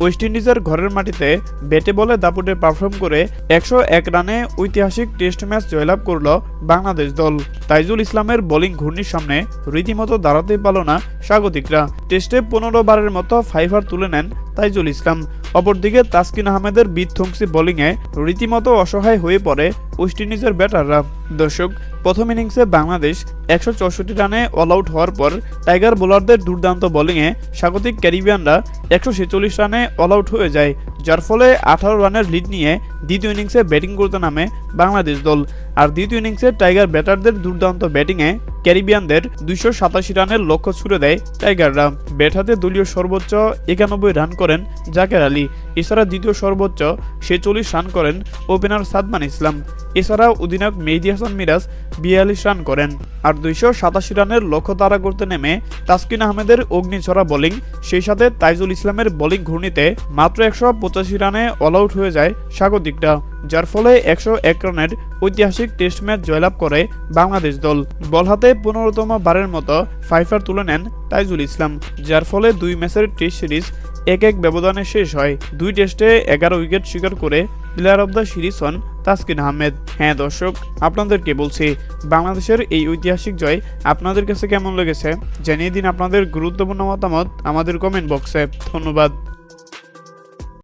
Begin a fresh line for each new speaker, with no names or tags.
West ইন্ডিজের ঘরের মাটিতে ব্যাটে বলে দাপুটে পারফর্ম করে একশো এক রানে ঐতিহাসিক টেস্ট ম্যাচ জয়লাভ করল বাংলাদেশ দল। তাইজুল ইসলামের বোলিং ঘূর্ণির সামনে রীতিমতো দাঁড়াতে পারল না স্বাগতিকরা। টেস্টে পনেরো বারের মতো ফাইভার তুলে নেন তাইজুল ইসলাম। অপরদিকে তাসকিন আহমেদের বিধ্বংসী বোলিংয়ে রীতিমতো অসহায় হয়ে পড়ে ওয়েস্ট ইন্ডিজের ব্যাটাররা। দর্শক, প্রথম ইনিংসে বাংলাদেশ একশো চৌষট্টি রানে অল আউট হওয়ার পর টাইগার বোলারদের দুর্দান্ত বোলিংয়ে স্বাগতিক ক্যারিবিয়ানরা একশো ছেচল্লিশ রানে অল আউট হয়ে যায়, যার ফলে আঠারো রানের লিড নিয়ে দ্বিতীয় ইনিংসে ব্যাটিং করতে নামে বাংলাদেশ দল। আর দ্বিতীয় ইনিংসে টাইগার ব্যাটারদের দুর্দান্ত ব্যাটিংয়ে ক্যারিবিয়ানদের দুইশো সাতাশি রানের লক্ষ্য ছুড়ে দেয় টাইগাররা। ব্যাট দলীয় সর্বোচ্চ একানব্বই রান করেন জাকের আলী। এছাড়া দ্বিতীয় সর্বোচ্চ ছেচল্লিশ রান করেন ওপেনার সাদমান ইসলাম। এছাড়াও অধিনায়ক মেহদি হাসান মিরাজ বিয়াল্লিশ রান করেন। আর দুইশো সাতাশি রানের লক্ষ্য তাড়া করতে নেমে তাসকিন আহমেদের অগ্নিছড়া বোলিং। সেই সাথে তাইজুল ইসলামের বোলিং ঘূর্ণিতে মাত্র একশো পঁচাশি রানে অল আউট হয়ে যায় স্বাগতিকরা, যার ফলে একশো এক রানের ঐতিহাসিক টেস্ট ম্যাচ জয়লাভ করে বাংলাদেশ দল। বল হাতে পনেরোতম বারের মতো ফাইফার তুলে নেন তাইজুল ইসলাম, যার ফলে দুই ম্যাচের টেস্ট সিরিজ এক এক ব্যবধানে শেষ হয়। দুই টেস্টে এগারো উইকেট শিকার করে প্লেয়ার অব দ্য সিরিজ হন তাসকিন আহমেদ হ্যাঁ দর্শক, আপনাদেরকে বলছি, বাংলাদেশের এই ঐতিহাসিক জয় আপনাদের কাছে কেমন লেগেছে? জানিয়ে দিন আপনাদের গুরুত্বপূর্ণ মতামত আমাদের কমেন্ট বক্সে ধন্যবাদ।